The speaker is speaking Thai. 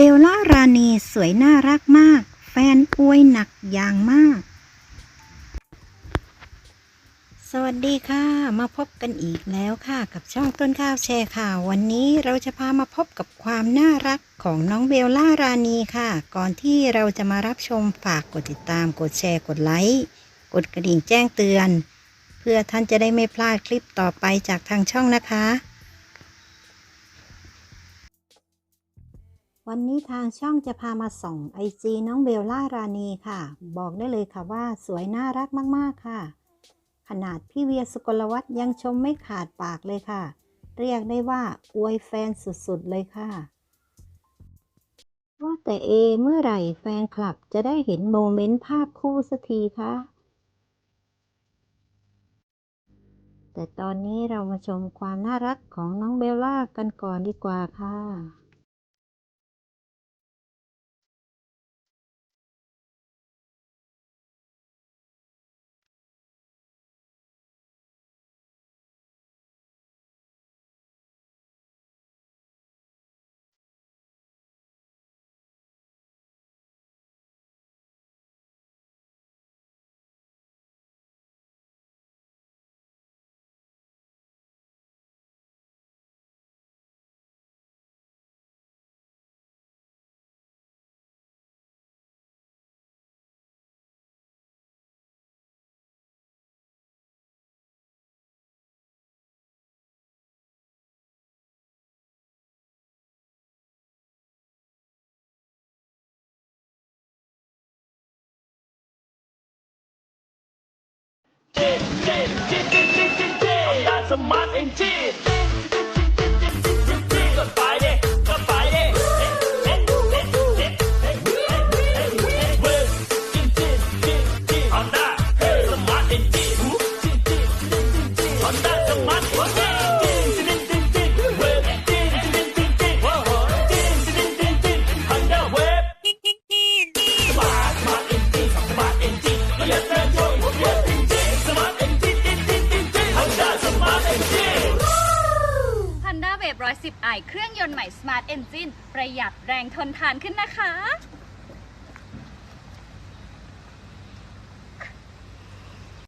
บลล่ารานีสวยน่ารักมาก แฟนอวยหนักอย่างมาก สวัสดีค่ะ มาพบกันอีกแล้วค่ะ กับช่องต้นข้าวแชร์ข่าว วันนี้เราจะพามาพบกับความน่ารักของน้องเบลล่ารานีค่ะ ก่อนที่เราจะมารับชมฝากกดติดตาม กดแชร์ กดไลค์ กดกระดิ่งแจ้งเตือน เพื่อท่านจะได้ไม่พลาดคลิปต่อไปจากทางช่องนะคะ วันนี้ทางช่องจะพามาส่องไอจีน้องเบลล่ารานีค่ะ บอกได้เลยค่ะว่าสวยน่ารักมากๆค่ะ ขนาดพี่เวียสุกลวัฒน์ยังชมไม่ขาดปากเลยค่ะ เรียกได้ว่าอวยแฟนสุดๆเลยค่ะ ว่าแต่เอเมื่อไหร่แฟนคลับจะได้เห็นโมเมนต์ภาพคู่สักทีคะแต่ตอนนี้เรามาชมความน่ารักของน้องเบลล่ากันก่อนดีกว่าค่ะ Shit, shit, shit, shit, shit, shit, shit. I'm not some mind and shit. 110i เครื่องยนต์ใหม่ Smart Engine ประหยัดแรงทนทานขึ้นนะคะ